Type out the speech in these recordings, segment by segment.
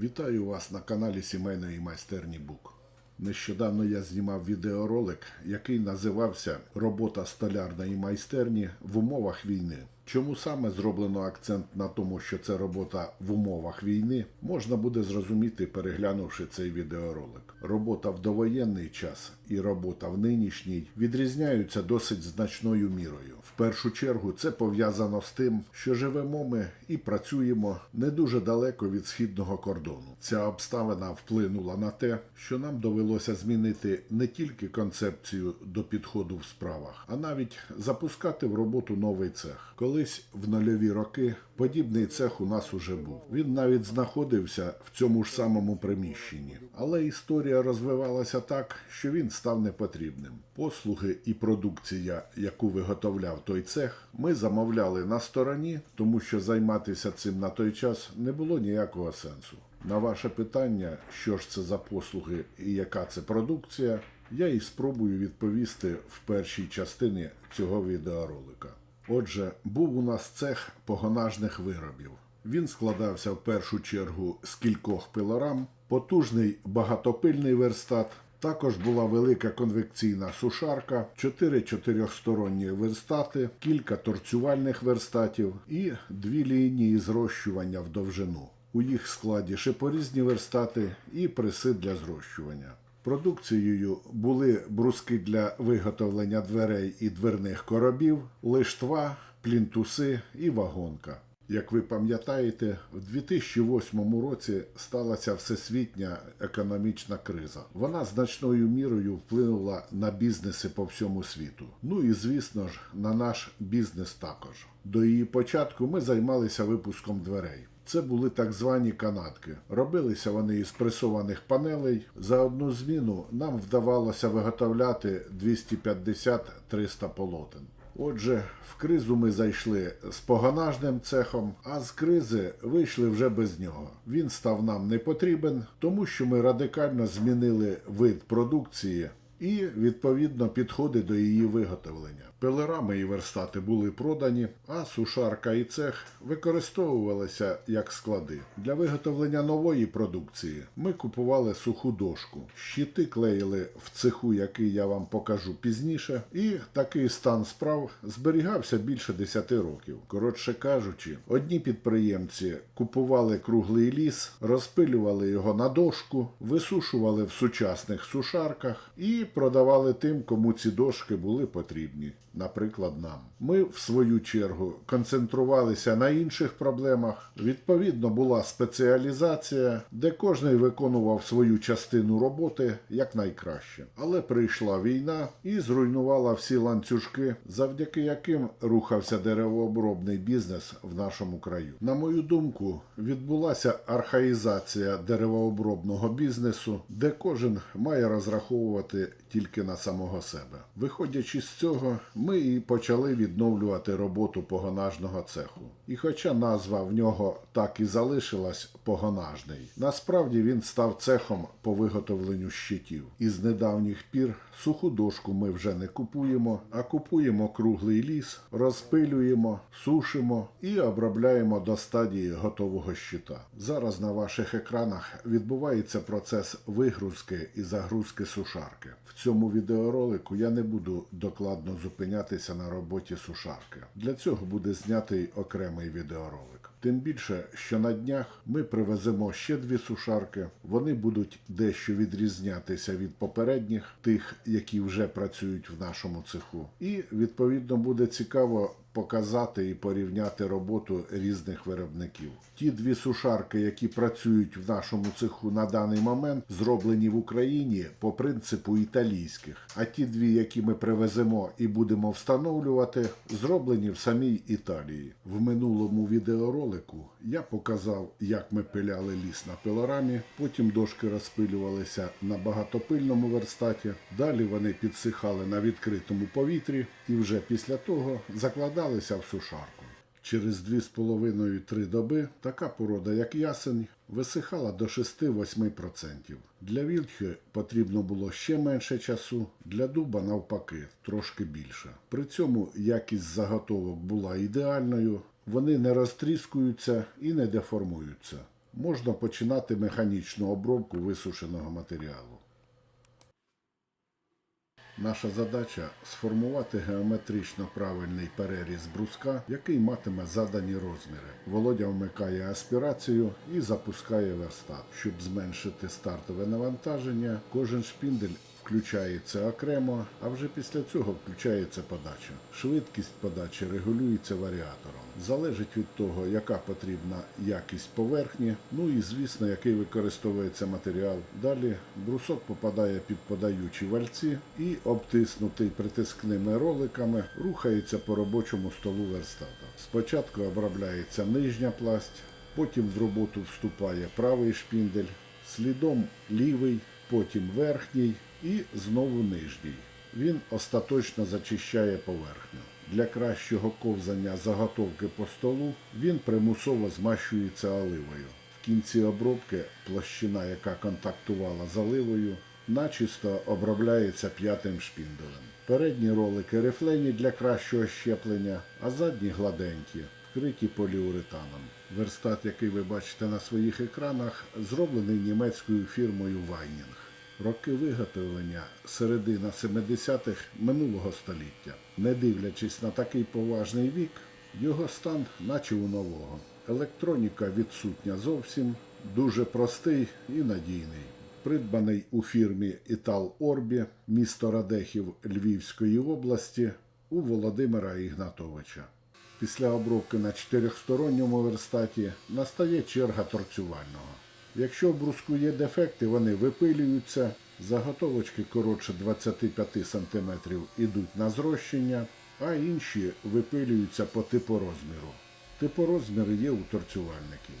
Вітаю вас на каналі сімейної майстерні Бук. Нещодавно я знімав відеоролик, який називався Робота столярної майстерні в умовах війни. Чому саме зроблено акцент на тому, що це робота в умовах війни, можна буде зрозуміти, переглянувши цей відеоролик. Робота в довоєнний час і робота в нинішній відрізняються досить значною мірою. В першу чергу це пов'язано з тим, що живемо ми і працюємо не дуже далеко від східного кордону. Ця обставина вплинула на те, що нам довелося змінити не тільки концепцію до підходу в справах, а навіть запускати в роботу новий цех. Колись в нульові роки подібний цех у нас уже був. Він навіть знаходився в цьому ж самому приміщенні. Але історія розвивалася так, що він став непотрібним. Послуги і продукція, яку виготовляв той цех, ми замовляли на стороні, тому що займатися цим на той час не було ніякого сенсу. На ваше питання, що ж це за послуги і яка це продукція, я і спробую відповісти в першій частині цього відеоролика. Отже, був у нас цех погонажних виробів. Він складався в першу чергу з кількох пилорам, потужний багатопильний верстат. Також була велика конвекційна сушарка, чотири чотирьохсторонні верстати, кілька торцювальних верстатів і дві лінії зрощування в довжину. У їх складі шипорізні верстати і преси для зрощування. Продукцією були бруски для виготовлення дверей і дверних коробів, лиштва, плінтуси і вагонка. Як ви пам'ятаєте, в 2008 році сталася всесвітня економічна криза. Вона значною мірою вплинула на бізнеси по всьому світу. Ну і звісно ж, на наш бізнес також. До її початку ми займалися випуском дверей. Це були так звані канатки. Робилися вони із пресованих панелей. За одну зміну нам вдавалося виготовляти 250-300 полотен. Отже, в кризу ми зайшли з погонажним цехом, а з кризи вийшли вже без нього. Він став нам не потрібен, тому що ми радикально змінили вид продукції і відповідно підходи до її виготовлення. Пилерами і верстати були продані, а сушарка і цех використовувалися як склади. Для виготовлення нової продукції ми купували суху дошку. Щити клеїли в цеху, який я вам покажу пізніше, і такий стан справ зберігався більше 10 років. Коротше кажучи, одні підприємці купували круглий ліс, розпилювали його на дошку, висушували в сучасних сушарках і продавали тим, кому ці дошки були потрібні. Наприклад, нам. Ми, в свою чергу, концентрувалися на інших проблемах. Відповідно, була спеціалізація, де кожний виконував свою частину роботи якнайкраще. Але прийшла війна і зруйнувала всі ланцюжки, завдяки яким рухався деревообробний бізнес в нашому краю. На мою думку, відбулася архаїзація деревообробного бізнесу, де кожен має розраховувати тільки на самого себе. Виходячи з цього, ми і почали відновлювати роботу погонажного цеху. І хоча назва в нього так і залишилась погонажний, насправді він став цехом по виготовленню щитів. І з недавніх пір суху дошку ми вже не купуємо, а купуємо круглий ліс, розпилюємо, сушимо і обробляємо до стадії готового щита. Зараз на ваших екранах відбувається процес вигрузки і загрузки сушарки. В цьому відеоролику я не буду докладно зупинятися на роботі сушарки. Для цього буде знятий окремий відеоролик. Тим більше, що на днях ми привеземо ще дві сушарки. Вони будуть дещо відрізнятися від попередніх, тих, які вже працюють в нашому цеху. І відповідно буде цікаво показати і порівняти роботу різних виробників. Ті дві сушарки, які працюють в нашому цеху на даний момент, зроблені в Україні по принципу італійських. А ті дві, які ми привеземо і будемо встановлювати, зроблені в самій Італії. В минулому відеоролику я показав, як ми пиляли ліс на пилорамі, потім дошки розпилювалися на багатопильному верстаті. Далі вони підсихали на відкритому повітрі і вже після того закладалися в сушарку. Через 2,5-3 доби така порода, як ясень, висихала до 6-8%. Для вільхи потрібно було ще менше часу, для дуба навпаки трошки більше. При цьому якість заготовок була ідеальною, вони не розтріскуються і не деформуються. можна починати механічну обробку висушеного матеріалу. Наша задача сформувати геометрично правильний переріз бруска, який матиме задані розміри. Володя вмикає аспірацію і запускає верстат. Щоб зменшити стартове навантаження, кожен шпіндель включається окремо, а вже після цього включається подача. Швидкість подачі регулюється варіатором. Залежить від того, яка потрібна якість поверхні, ну і звісно, який використовується матеріал. Далі брусок попадає під подаючі вальці і, обтиснутий притискними роликами, рухається по робочому столу верстата. Спочатку обробляється нижня пласть, потім в роботу вступає правий шпіндель, слідом лівий, потім верхній і знову нижній. Він остаточно зачищає поверхню. Для кращого ковзання заготовки по столу він примусово змащується оливою. В кінці обробки площина, яка контактувала з оливою, начисто обробляється п'ятим шпінделем. Передні ролики рифлені для кращого щеплення, а задні гладенькі, вкриті поліуретаном. Верстат, який ви бачите на своїх екранах, зроблений німецькою фірмою Вайнінг. Роки виготовлення середина 70-х минулого століття. Не дивлячись на такий поважний вік, його стан наче у нового. Електроніка відсутня зовсім, дуже простий і надійний. Придбаний у фірмі Італ Орбі, місто Радехів Львівської області у Володимира Ігнатовича. Після обробки на чотирьохсторонньому верстаті настає черга торцювального. Якщо в бруску є дефекти, вони випилюються, заготовочки коротше 25 см ідуть на зрощення, а інші випилюються по типорозміру. Типорозмір є у торцювальників.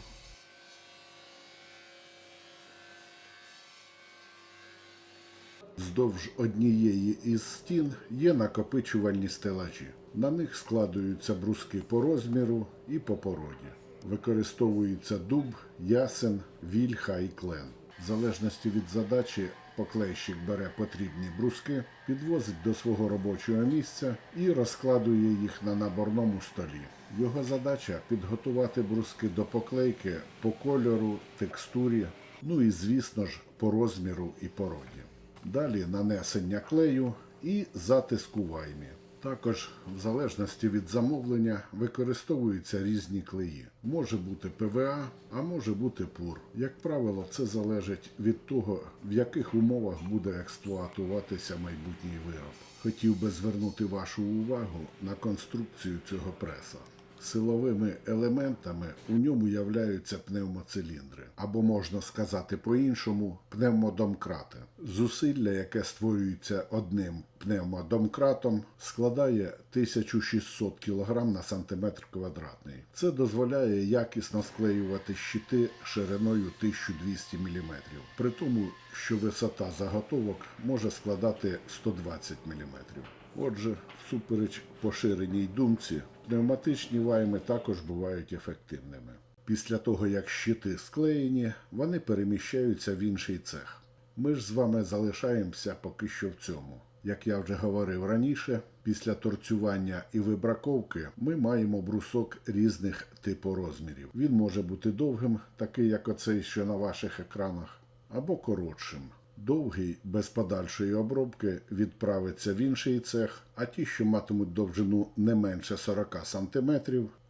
Вздовж однієї із стін є накопичувальні стелажі. На них складуються бруски по розміру і по породі. Використовується дуб, ясен, вільха і клен. В залежності від задачі поклейщик бере потрібні бруски, підвозить до свого робочого місця і розкладує їх на наборному столі. Його задача підготувати бруски до поклейки по кольору, текстурі, ну і звісно ж по розміру і породі. Далі нанесення клею і затиск у ваймі. Також, в залежності від замовлення, використовуються різні клеї. Може бути ПВА, а може бути ПУР. Як правило, це залежить від того, в яких умовах буде експлуатуватися майбутній вироб. Хотів би звернути вашу увагу на конструкцію цього преса. Силовими елементами у ньому являються пневмоциліндри, або можна сказати по-іншому, пневмодомкрати. Зусилля, яке створюється одним пневмодомкратом, складає 1600 кг на сантиметр квадратний. Це дозволяє якісно склеювати щити шириною 1200 мм, при тому, що висота заготовок може складати 120 мм. Отже, всупереч поширеній думці, пневматичні вайми також бувають ефективними. Після того, як щити склеєні, вони переміщаються в інший цех. Ми ж з вами залишаємося поки що в цьому. Як я вже говорив раніше, після торцювання і вибраковки ми маємо брусок різних типу розмірів. Він може бути довгим, такий як оцей, що на ваших екранах, або коротшим. Довгий без подальшої обробки відправиться в інший цех, а ті, що матимуть довжину не менше 40 см,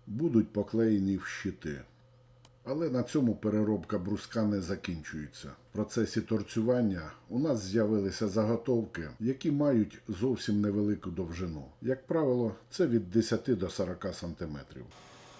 будуть поклеєні в щити. Але на цьому переробка бруска не закінчується. В процесі торцювання у нас з'явилися заготовки, які мають зовсім невелику довжину. Як правило, це від 10 до 40 см.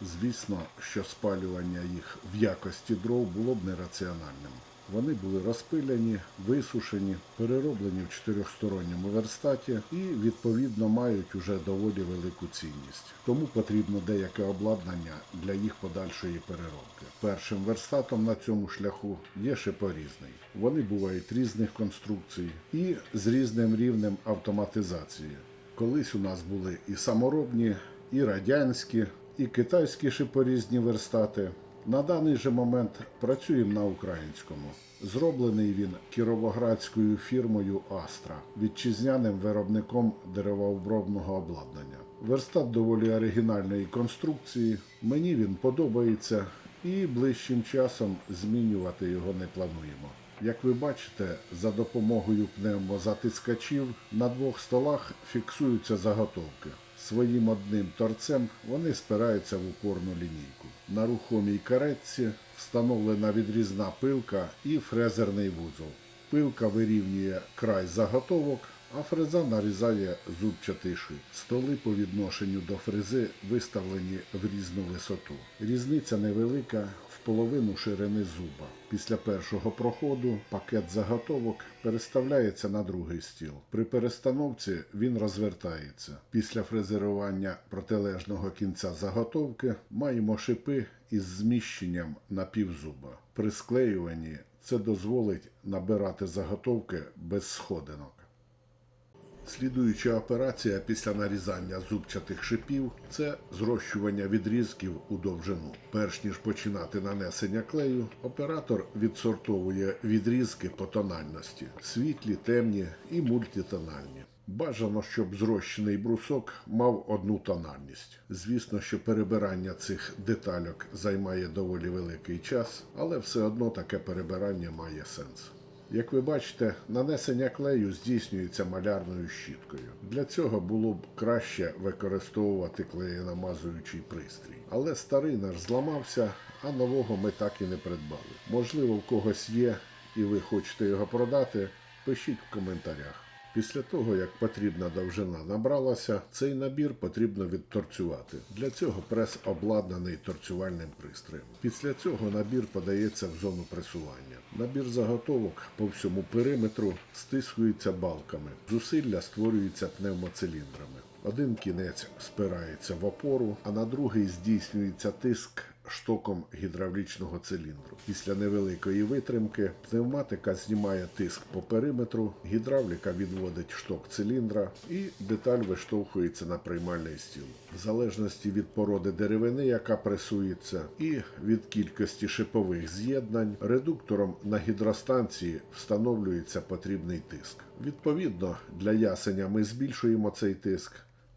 Звісно, що спалювання їх в якості дров було б нераціональним. Вони були розпиляні, висушені, перероблені в чотирьохсторонньому верстаті і, відповідно, мають уже доволі велику цінність. Тому потрібно деяке обладнання для їх подальшої переробки. Першим верстатом на цьому шляху є шипорізний. Вони бувають різних конструкцій і з різним рівнем автоматизації. Колись у нас були і саморобні, і радянські, і китайські шипорізні верстати. На даний же момент працюємо на українському. Зроблений він кіровоградською фірмою Астра, вітчизняним виробником деревообробного обладнання. Верстат доволі оригінальної конструкції. Мені він подобається і ближчим часом змінювати його не плануємо. Як ви бачите, за допомогою пневмозатискачів на двох столах фіксуються заготовки. Своїм одним торцем вони спираються в упорну лінійку. На рухомій каретці встановлена відрізна пилка і фрезерний вузол. Пилка вирівнює край заготовок, а фреза нарізає зубчатий шип. Столи по відношенню до фрези виставлені в різну висоту. Різниця невелика в половину ширини зуба. Після першого проходу пакет заготовок переставляється на другий стіл. При перестановці він розвертається. Після фрезерування протилежного кінця заготовки маємо шипи із зміщенням на півзуба. При склеюванні це дозволить набирати заготовки без сходинок. Слідуюча операція після нарізання зубчатих шипів це зрощування відрізків у довжину. Перш ніж починати нанесення клею, оператор відсортовує відрізки по тональності: світлі, темні і мультитональні. Бажано, щоб зрощений брусок мав одну тональність. Звісно, що перебирання цих детальок займає доволі великий час, але все одно таке перебирання має сенс. Як ви бачите, нанесення клею здійснюється малярною щіткою. Для цього було б краще використовувати клеєнамазуючий пристрій. Але старий наш зламався, а нового ми так і не придбали. Можливо, в когось є і ви хочете його продати, пишіть в коментарях. Після того, як потрібна довжина набралася, цей набір потрібно відторцювати. Для цього прес обладнаний торцювальним пристроєм. Після цього набір подається в зону пресування. Набір заготовок по всьому периметру стискується балками. Зусилля створюються пневмоциліндрами. Один кінець спирається в опору, а на другий здійснюється тиск штоком гідравлічного циліндру. Після невеликої витримки пневматика знімає тиск по периметру, гідравліка відводить шток циліндра і деталь виштовхується на приймальний стіл. В залежності від породи деревини, яка пресується, і від кількості шипових з'єднань, редуктором на гідростанції встановлюється потрібний тиск. Відповідно, для ясеня ми збільшуємо цей тиск.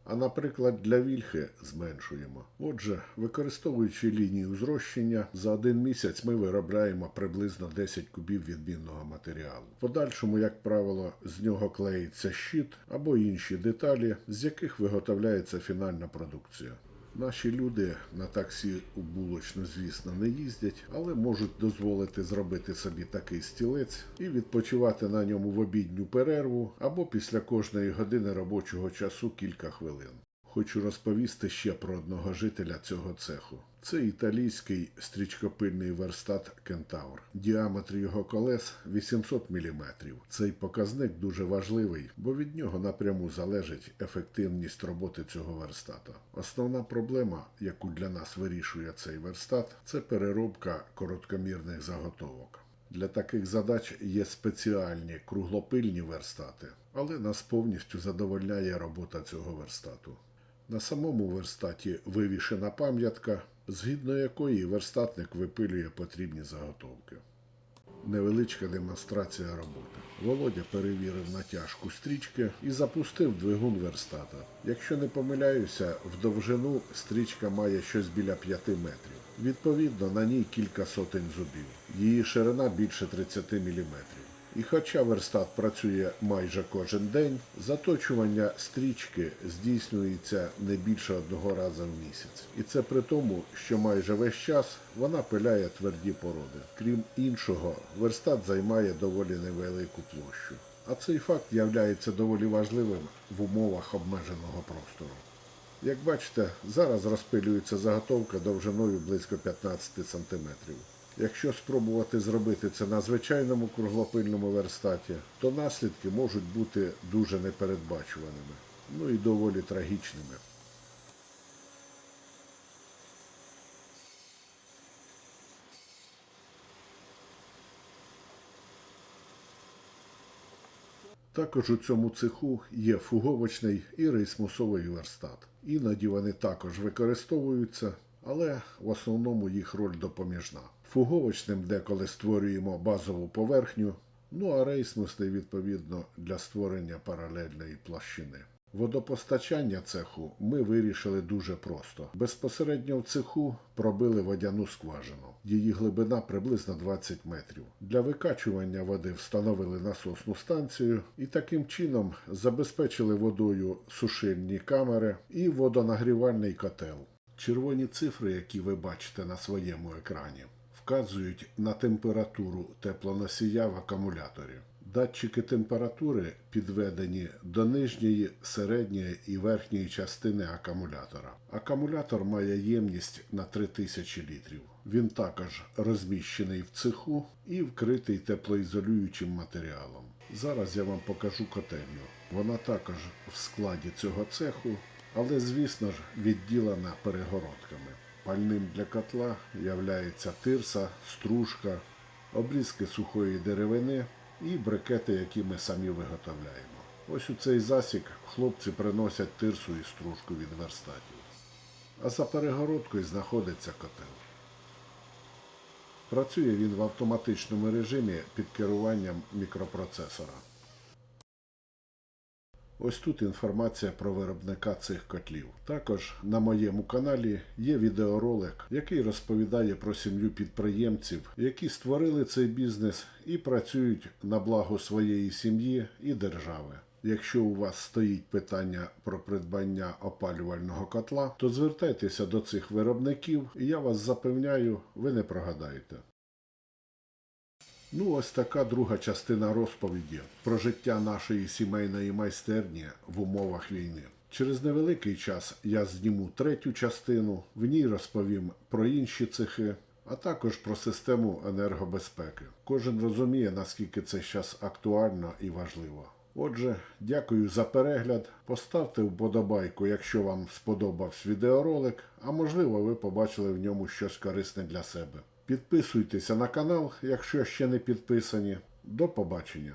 А, наприклад, для вільхи зменшуємо. Отже, використовуючи лінію зрощення, за один місяць ми виробляємо приблизно 10 кубів відмінного матеріалу. В подальшому, як правило, з нього клеїться щит або інші деталі, з яких виготовляється фінальна продукція. Наші люди на таксі у булочну, звісно, не їздять, але можуть дозволити зробити собі такий стілець і відпочивати на ньому в обідню перерву або після кожної години робочого часу кілька хвилин. Хочу розповісти ще про одного жителя цього цеху. Це італійський стрічкопильний верстат Кентавр. Діаметр його колес 800 мм. Цей показник дуже важливий, бо від нього напряму залежить ефективність роботи цього верстата. Основна проблема, яку для нас вирішує цей верстат, це переробка короткомірних заготовок. Для таких задач є спеціальні круглопильні верстати, але нас повністю задовольняє робота цього верстату. На самому верстаті вивішена пам'ятка, згідно якої верстатник випилює потрібні заготовки. Невеличка демонстрація роботи. Володя перевірив натяжку стрічки і запустив двигун верстата. Якщо не помиляюся, в довжину стрічка має щось біля 5 метрів. Відповідно, на ній кілька сотень зубів. Її ширина більше 30 мм. І хоча верстат працює майже кожен день, заточування стрічки здійснюється не більше одного разу в місяць. І це при тому, що майже весь час вона пиляє тверді породи. Крім іншого, верстат займає доволі невелику площу. А цей факт являється доволі важливим в умовах обмеженого простору. Як бачите, зараз розпилюється заготовка довжиною близько 15 см. Якщо спробувати зробити це на звичайному круглопильному верстаті, то наслідки можуть бути дуже непередбачуваними, ну і доволі трагічними. Також у цьому цеху є фуговочний і рейсмусовий верстат. Іноді вони також використовуються, але в основному їх роль допоміжна. Фуговочним деколи створюємо базову поверхню, ну а рейсмусний відповідно для створення паралельної площини. Водопостачання цеху ми вирішили дуже просто. Безпосередньо в цеху пробили водяну скважину. Її глибина приблизно 20 метрів. Для викачування води встановили насосну станцію і таким чином забезпечили водою сушильні камери і водонагрівальний котел. Червоні цифри, які ви бачите на своєму екрані, вказують на температуру теплоносія в акумуляторі. Датчики температури підведені до нижньої, середньої і верхньої частини акумулятора. Акумулятор має ємність на 3000 літрів. Він також розміщений в цеху і вкритий теплоізолюючим матеріалом. Зараз я вам покажу котельню. Вона також в складі цього цеху, але, звісно ж, відділена перегородками. Пальним для котла являється тирса, стружка, обрізки сухої деревини і брикети, які ми самі виготовляємо. Ось у цей засік хлопці приносять тирсу і стружку від верстатів. А за перегородкою знаходиться котел. Працює він в автоматичному режимі під керуванням мікропроцесора. Ось тут інформація про виробника цих котлів. Також на моєму каналі є відеоролик, який розповідає про сім'ю підприємців, які створили цей бізнес і працюють на благо своєї сім'ї і держави. Якщо у вас стоїть питання про придбання опалювального котла, то звертайтеся до цих виробників, і я вас запевняю, ви не прогадаєте. Ну, ось така друга частина розповіді про життя нашої сімейної майстерні в умовах війни. Через невеликий час я зніму третю частину, в ній розповім про інші цехи, а також про систему енергобезпеки. Кожен розуміє, наскільки це зараз актуально і важливо. Отже, дякую за перегляд. Поставте вподобайку, якщо вам сподобався відеоролик, а можливо ви побачили в ньому щось корисне для себе. Підписуйтеся на канал, якщо ще не підписані. До побачення!